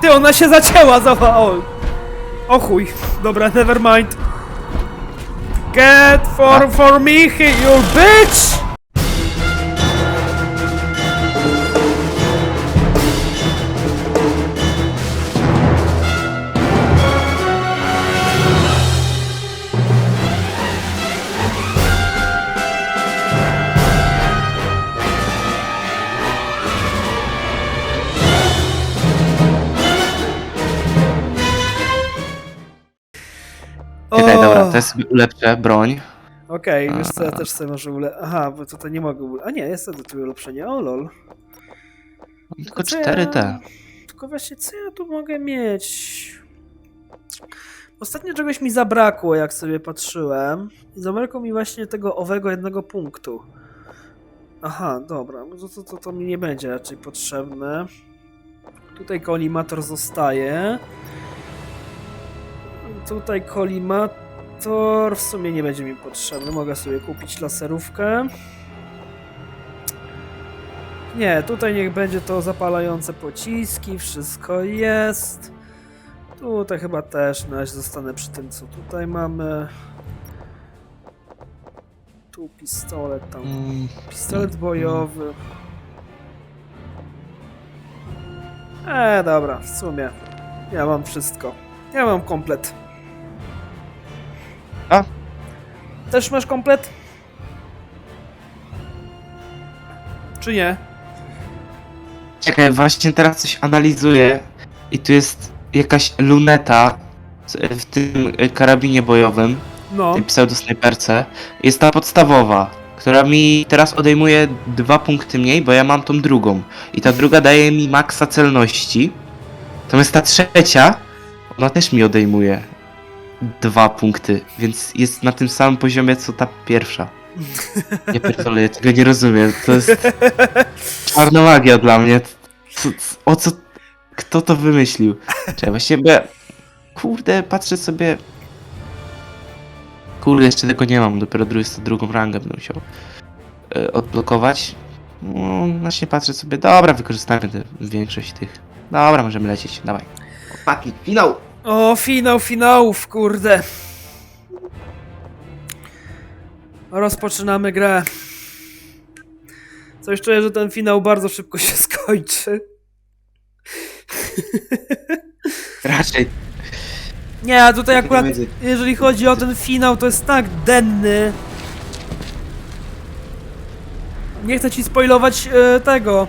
Ty, ona się zacięła, zobacz, o. O chuj. Dobra, never mind. Get for, for me, you bitch! Czekaj, O! dobra, to jest ulepszę broń. Okej, wiesz co, ja też sobie może ule... Aha, bo tutaj nie mogę ule... A nie, jest to tu ulepszenie, o lol. Tylko Co ja- 4T. Tylko właśnie, co ja tu mogę mieć? Ostatnio czegoś mi zabrakło, jak sobie patrzyłem. I zabrakło mi właśnie tego owego jednego punktu. Aha, dobra, no to, to, to, to mi nie będzie raczej potrzebne. Tutaj kolimator zostaje. Tutaj kolimator w sumie nie będzie mi potrzebny. Mogę sobie kupić laserówkę. Nie, tutaj niech będzie to zapalające pociski, wszystko jest. Tutaj chyba też na razie zostanę przy tym, co tutaj mamy. Tu pistolet, tam Mm, pistolet bojowy. E, dobra, w sumie. Ja mam wszystko. Ja mam komplet. A? Też masz komplet? Czy nie? Czekaj, właśnie teraz coś analizuję i tu jest jakaś luneta w tym karabinie bojowym, No. tej pseudosnajperce. Jest ta podstawowa, która mi teraz odejmuje dwa punkty mniej, bo ja mam tą drugą. I ta druga daje mi maksa celności. Natomiast ta trzecia, ona też mi odejmuje dwa punkty, więc jest na tym samym poziomie co ta pierwsza. Nie pierdolę, ja tego nie rozumiem. To jest czarna magia dla mnie. Co, o co... Kto to wymyślił? Czekaj, właśnie bo ja... Kurde, patrzę sobie... Kurde, jeszcze tego nie mam, dopiero dru drugą rangę będę musiał e, odblokować. No, właśnie patrzę sobie, dobra, wykorzystamy te, większość tych. Dobra, możemy lecieć, dawaj. Ostatni, finał! O, finał finałów, kurde. Rozpoczynamy grę. Coś czuję, że ten finał bardzo szybko się skończy. Raczej. Nie, a tutaj akurat, jeżeli chodzi o ten finał, to jest tak denny. Nie chcę ci spoilować e, tego.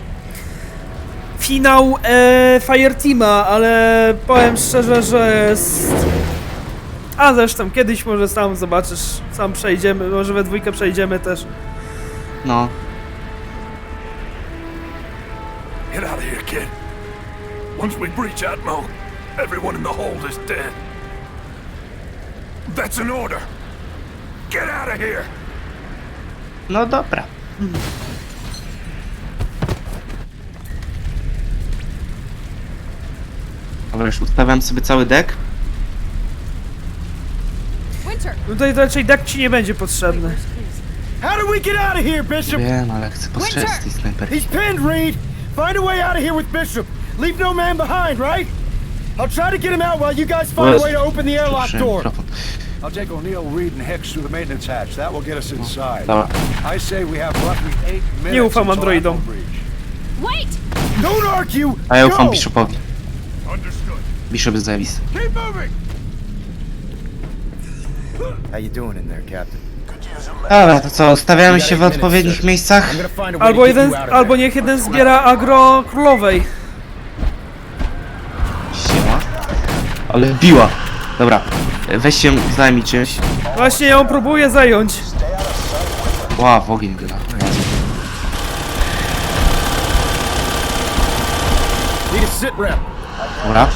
Finał e, Fireteama, ale powiem szczerze, że jest... A zresztą kiedyś może sam zobaczysz, sam przejdziemy, może we dwójkę przejdziemy też. No. Get out of here, kid. Once we breach Atmo, everyone in the hold is dead. That's an order. Get out of here. No dobra. Dobra, już ustawiam sobie cały deck. Winter, Tutaj to raczej deck ci nie będzie potrzebny. How do we get out of here, Bishop? Wiem, ale chcę postrzec z tej snajperki. He's pinned, Reed. Find a way out of here with Bishop. Leave no man behind, right? I'll try to get him out while you guys find a way to open the airlock door. mikrofon. I'll take O'Neill, Reed, and Hicks through the maintenance hatch. That will get us inside. Dobra. I say we have roughly eight minutes Nie ufam until androidom. Breach. wait! Don't argue. A ja ufam Go. Bishopowi. Understood. Bishop jest zajebisty. Keep moving. How you doing in there, Captain? Dobra, to co, ustawiamy się w odpowiednich miejscach? I'm gonna find a way Albo to get jeden, you out of albo there. niech jeden zbiera agro królowej. Siema. Ale biła. Dobra, weź się zajmij czymś. Właśnie ją próbuję zająć. Ła, w ogień gra. Need a sit rep. Dobra.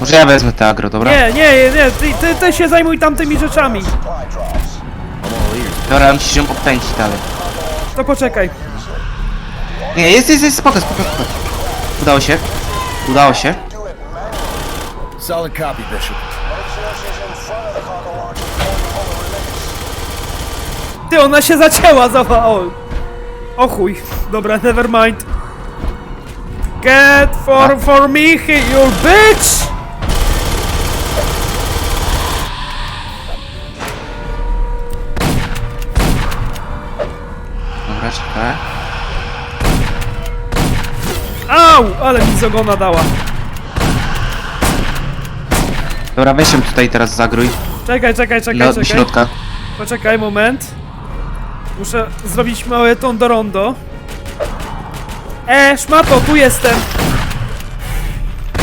Może ja wezmę te agro, dobra? Nie, nie, nie, ty, ty, ty się zajmuj tamtymi rzeczami. Dobra, musisz ją obpędzić dalej. To poczekaj. Nie, jest, jest, jest, spoko, spoko, spoko. Udało się. Udało się. Solid copy, Bishop. Ty, ona się zacięła, o. O chuj. Dobra, never mind. Get for, for me, you bitch! Dobra, czekaj. Au! Ale mi z ogona dała. Dobra, weź ją tutaj teraz zagrój. Czekaj, czekaj, czekaj, do czekaj. środka. Poczekaj, moment. Muszę zrobić małe tondo rondo. E, szmato, tu jestem.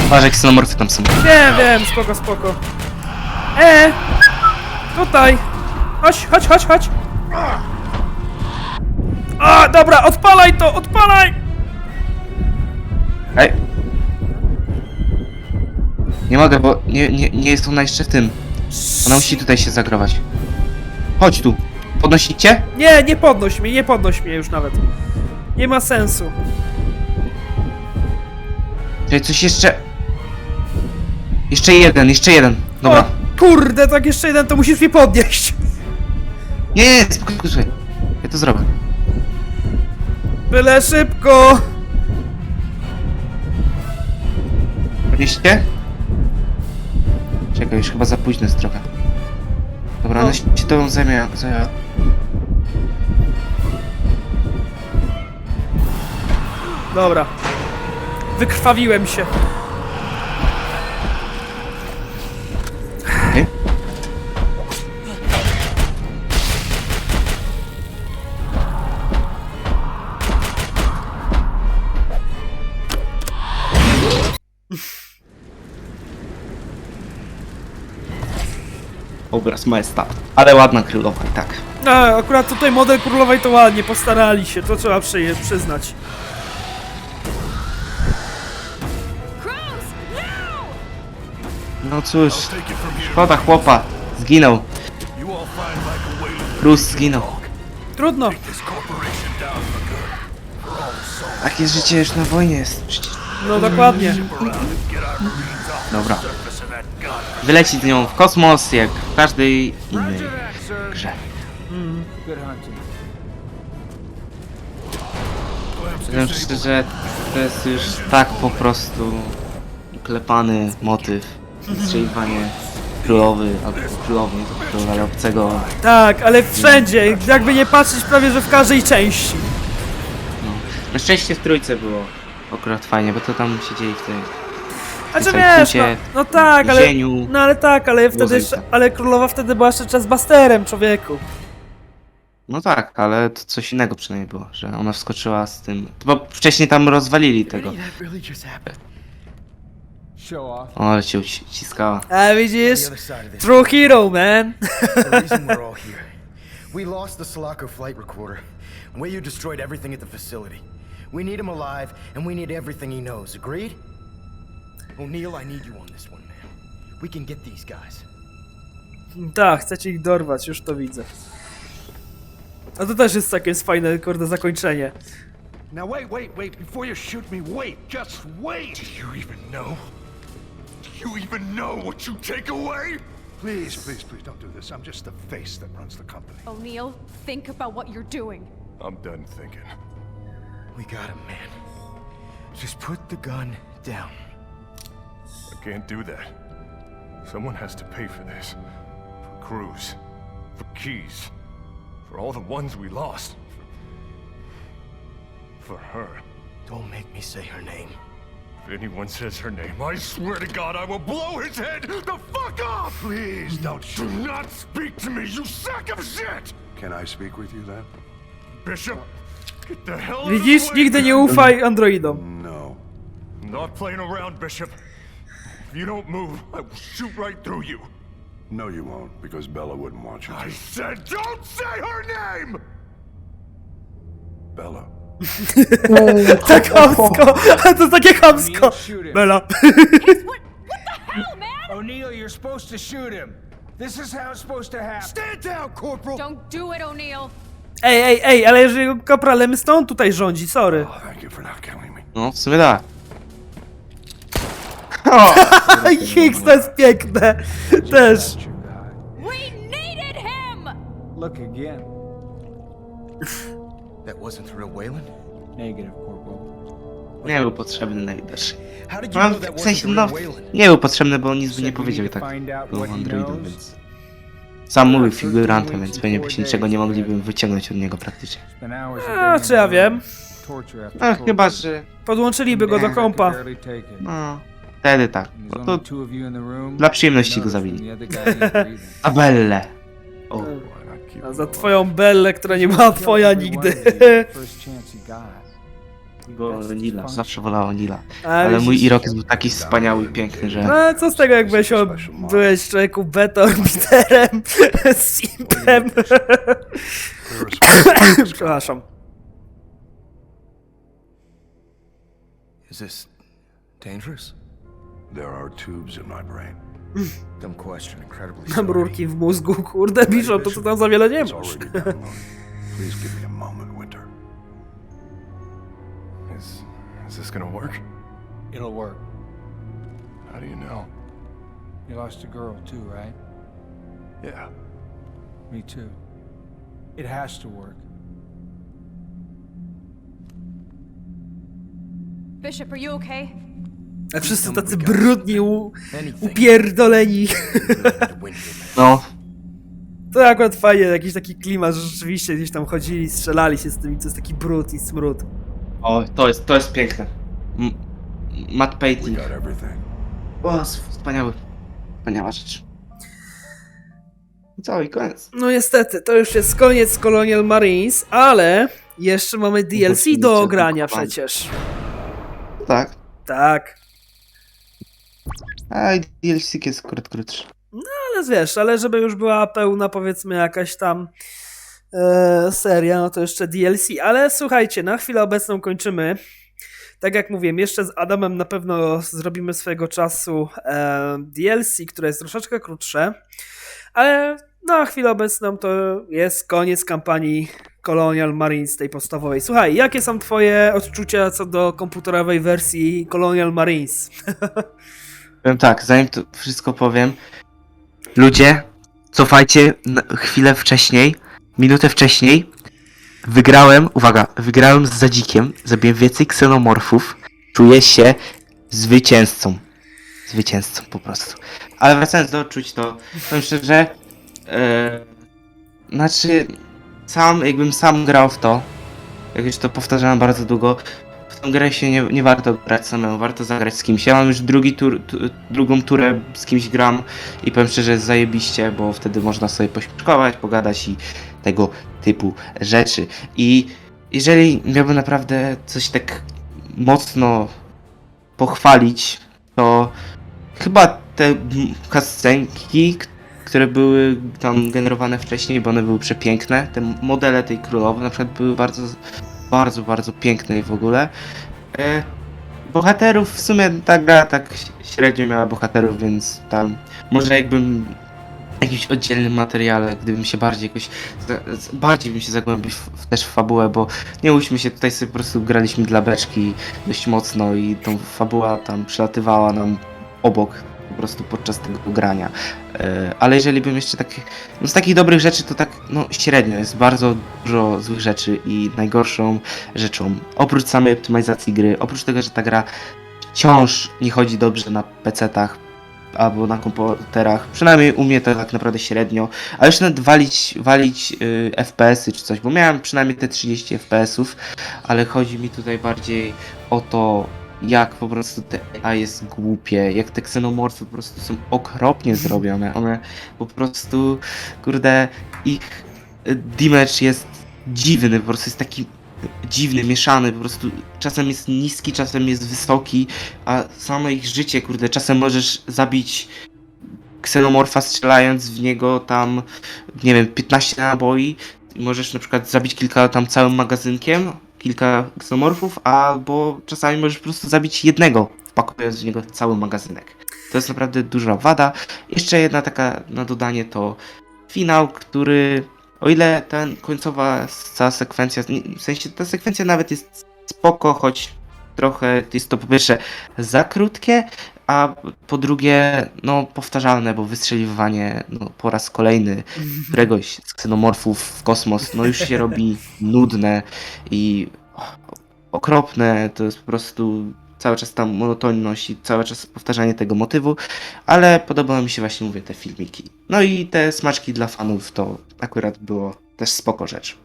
Patrz, jak xenomorfy tam są. Wiem, wiem, spoko, spoko. E, tutaj. Chodź, chodź, chodź, chodź. A, dobra, odpalaj to, odpalaj! Ej. Nie mogę, bo nie, nie, nie jest ona jeszcze w tym. Ona musi tutaj się zagrować. Chodź tu. Podnosić cię? Nie, nie podnoś mnie, nie podnoś mnie już nawet. Nie ma sensu. Czekaj, coś jeszcze... Jeszcze jeden, jeszcze jeden. Dobra. O, kurde, tak jeszcze jeden, to musisz mnie podnieść. Nie, nie, spokojnie, słuchaj. Ja to zrobię. Byle szybko. Podnieście? Czekaj, już chyba za późno jest trochę. Dobra, No. ona się tobą zajmie. zajmie. Dobra. Wykrwawiłem się. Okej. Obraz majestat. Ale ładna królowa i tak. A, akurat tutaj model królowej to ładnie postarali się, to trzeba przy, przyznać. No! Cóż, szkoda chłopa. Zginął. Cruz zginął. Trudno. Takie życie już na wojnie jest przecież. No dokładnie. Dobra. Wyleci z nią w kosmos jak w każdej innej grze. Hunting. Powiem szczerze, to jest już tak po prostu klepany motyw. Strzeliwanie królowy, albo królowy, nie to króla, ale obcego. Tak, ale wszędzie, jakby nie patrzeć prawie, że w każdej części. Na szczęście w trójce było akurat fajnie, bo to tam się dzieje w tej... A czy wiesz, no, no tak, ale... No ale tak, ale wtedy jeszcze, ale królowa wtedy była jeszcze Chessbusterem, człowieku. No tak, ale to coś innego przynajmniej było, że ona wskoczyła z tym... Bo wcześniej tam rozwalili tego. That really just happened. Show off. O, ale się uciskała. A widzisz? True hero, man. the reason we're all here. We lost the Sulaco flight recorder. Wayu destroyed everything at the facility. We need him alive, and we need everything he knows. Agreed? O'Neill, I need you on this one, man. We can get these guys. tak, chcecie ich dorwać, już to widzę. A to też jest takie fajne, kurde, zakończenie. Now wait, wait, wait. Before you shoot me, wait. Just wait. Do you even know? Do you even know what you take away? Please, please, please don't do this. I'm just the face that runs the company. O'Neill, think about what you're doing. I'm done thinking. We got him, man. Just put the gun down. I can't do that. Someone has to pay for this. For Cruz. For Keys. For all the ones we lost. For, for her. Don't make me say her name. If anyone says her name, I swear to God I will blow his head the fuck off! Please don't Do not speak to me, you sack of shit! Can I speak with you then? Bishop, get the hell out Widzisz? of the way, Nigdy nie man. ufaj androidom. No. I'm not playing around, Bishop. If you don't move, I will shoot right through you. No, you won't, because Bella wouldn't want you to. I said don't say her name! Bella. Tak chamsko, to takie chamsko. Bela. What? What the hell, man? O'Neill, you're supposed to shoot him. This is how it's supposed to happen. Stand down, Corporal! Don't do it, O'Neill. Ej, ej, ej, ale jeżeli kapralem stąd tutaj rządzi, sorry. Oh, thank you for not killing me. No, w sumie tak. Ej, Hicks, to jest piękne. Też. We needed him! Look again. That wasn't? Negative, Corporal. Nie był potrzebny najwidoczniej. How did you Mam know that w wasn't sensie, no, nie był potrzebny, bo nic by nie powiedział i tak. Był androidem, więc... Sam mówił figurantem, więc pewnie byście niczego nie mogliby wyciągnąć od niego praktycznie. A czy ja wiem? No, chyba, że... Podłączyliby go do kompa. No, wtedy tak. No to dla przyjemności go zabili. Abelle. O, keep A za twoją Bellę, która nie była twoja nigdy. bo Nila, zawsze wolała Nila. A, Ale mój? Irokez był taki wspaniały i piękny, że... No, co z tego, jak byłeś, o, byłeś człowieku beta-orbiterem, simpem. Przepraszam. Is this dangerous? There are tubes in my brain. Dumb question, incredibly Mam rurki w mózgu, kurde, Bishop, to co tam za wiele nie It's masz. Please give me a moment, Winter. Is is this gonna work? It'll work. How do you know? You lost a girl too, right? Yeah. Me too. It has to work. Bishop, are you okay? A wszyscy tacy brudni, u, upierdoleni. No, To akurat fajnie, jakiś taki klimat, że rzeczywiście gdzieś tam chodzili, strzelali się z tymi, to jest taki brud i smród. o, to jest, to jest piękne. M Matt Painting. everything. O, wspaniały. Wspaniała rzecz. I co, i koniec. No niestety, to już jest koniec Colonial Marines, ale jeszcze mamy DLC do ogrania przecież. Tak. Tak, A i DLC jest akurat krótszy. ale wiesz, ale żeby już była pełna powiedzmy jakaś tam e, seria, no to jeszcze DLC, ale słuchajcie, na chwilę obecną kończymy. Tak jak mówiłem, jeszcze z Adamem na pewno zrobimy swojego czasu e, DLC, które jest troszeczkę krótsze, ale na chwilę obecną to jest koniec kampanii Colonial Marines tej podstawowej. Słuchaj, jakie są twoje odczucia co do komputerowej wersji Colonial Marines? Powiem tak, zanim to wszystko powiem. Ludzie, cofajcie na chwilę wcześniej, minutę wcześniej. Wygrałem, uwaga, wygrałem z Zadzikiem, zabiłem więcej ksenomorfów. Czuję się zwycięzcą. Zwycięzcą po prostu. Ale wracając do odczuć, to powiem szczerze, e, znaczy, sam, jakbym sam grał w to, jak już to powtarzałem bardzo długo, grę się nie, nie warto grać samemu, warto zagrać z kimś. Ja mam już drugi tur, tu, drugą turę z kimś gram i powiem szczerze, jest zajebiście, bo wtedy można sobie pośmieszkować, pogadać i tego typu rzeczy. I jeżeli miałbym naprawdę coś tak mocno pochwalić, to chyba te mm, cutscenki, k- które były tam generowane wcześniej, bo one były przepiękne. Te modele tej królowej na przykład były bardzo, bardzo, bardzo piękne i w ogóle. E, bohaterów w sumie ta gra tak średnio miała bohaterów, więc tam może jakbym jakimś oddzielnym materiale, gdybym się bardziej jakoś, bardziej bym się zagłębił w, w, też w fabułę, bo nie łudźmy się, tutaj sobie po prostu graliśmy dla beczki dość mocno i tą fabuła tam przelatywała nam obok po prostu podczas tego grania. E, ale jeżeli bym jeszcze tak, no z takich dobrych rzeczy to tak, no średnio, jest bardzo dużo złych rzeczy i najgorszą rzeczą, oprócz samej optymalizacji gry, oprócz tego, że ta gra wciąż nie chodzi dobrze na PC-tach albo na komputerach, przynajmniej u mnie to tak naprawdę średnio, a już nawet walić, walić y, FPS-y czy coś, bo miałem przynajmniej te 30 FPS-ów, ale chodzi mi tutaj bardziej o to, jak po prostu te AI jest głupie, jak te ksenomorfy po prostu są okropnie zrobione, one po prostu, kurde, ich y, damage jest dziwny, po prostu jest taki dziwny, mieszany, po prostu czasem jest niski, czasem jest wysoki, a samo ich życie, kurde, czasem możesz zabić ksenomorfa strzelając w niego tam, nie wiem, 15 naboi. Możesz na przykład zabić kilka tam całym magazynkiem, kilka ksenomorfów, albo czasami możesz po prostu zabić jednego, wpakując w niego cały magazynek. To jest naprawdę duża wada. Jeszcze jedna taka na dodanie to finał, który o ile ten końcowa cała sekwencja, w sensie ta sekwencja nawet jest spoko, choć trochę jest to po pierwsze za krótkie, a po drugie, no powtarzalne, bo wystrzeliwanie no, po raz kolejny któregoś z ksenomorfów w kosmos, no już się robi nudne i okropne, to jest po prostu cały czas tam monotonność i cały czas powtarzanie tego motywu, ale podobały mi się właśnie, mówię, te filmiki. No i te smaczki dla fanów to akurat było też spoko rzecz.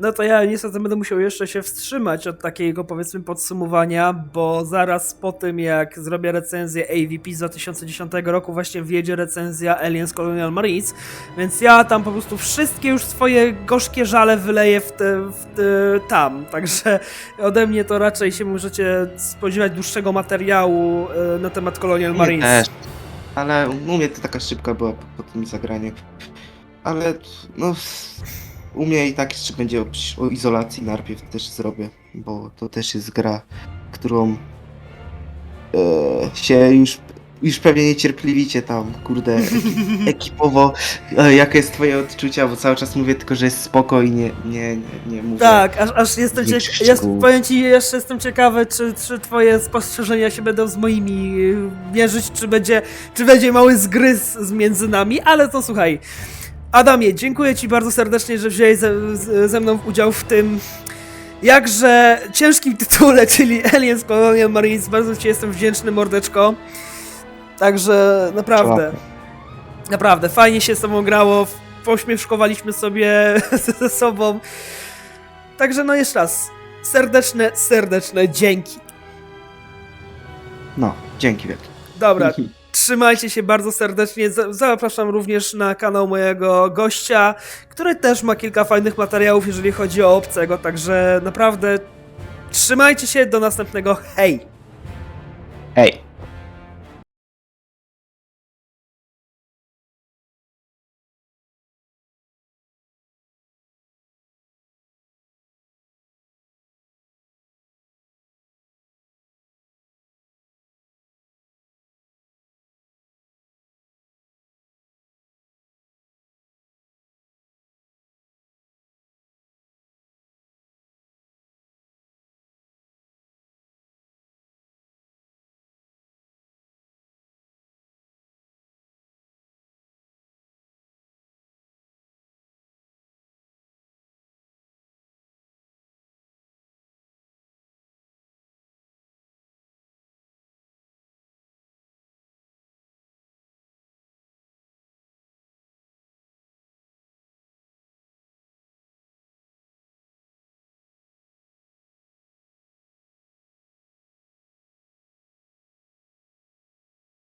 No to ja niestety będę musiał jeszcze się wstrzymać od takiego powiedzmy podsumowania, bo zaraz po tym jak zrobię recenzję AVP z 2010 roku właśnie wjedzie recenzja Aliens Colonial Marines, więc ja tam po prostu wszystkie już swoje gorzkie żale wyleję w te, w te, tam, także ode mnie to raczej się możecie spodziewać dłuższego materiału e, na temat Colonial Marines. też. Ale u mnie to taka szybka była po, po tym zagraniu. Ale no u mnie i tak jeszcze będzie o, o izolacji najpierw też zrobię, bo to też jest gra, którą e, się już już pewnie niecierpliwicie tam, kurde, ekip, ekipowo, e, jakie jest twoje odczucia, bo cały czas mówię tylko, że jest spoko i nie, nie, nie, nie mówię. Tak, aż, aż jestem ciekawy, jest, powiem ci, jeszcze jestem ciekawy, czy, czy twoje spostrzeżenia się będą z moimi mierzyć, czy będzie, czy będzie mały zgryz między nami, ale to słuchaj. Adamie, dziękuję ci bardzo serdecznie, że wziąłeś ze, z- ze mną udział w tym jakże ciężkim tytule, czyli Aliens Colonial Marines. Bardzo ci jestem wdzięczny, mordeczko. Także naprawdę, naprawdę, fajnie się z tobą grało, pośmieszkowaliśmy sobie ze sobą. Także no jeszcze raz, serdeczne, serdeczne dzięki. No, dzięki wielkie. Dobra, trzymajcie się bardzo serdecznie. Za- Zapraszam również na kanał mojego gościa, który też ma kilka fajnych materiałów, jeżeli chodzi o obcego. Także naprawdę trzymajcie się, do następnego. Hej! Hej!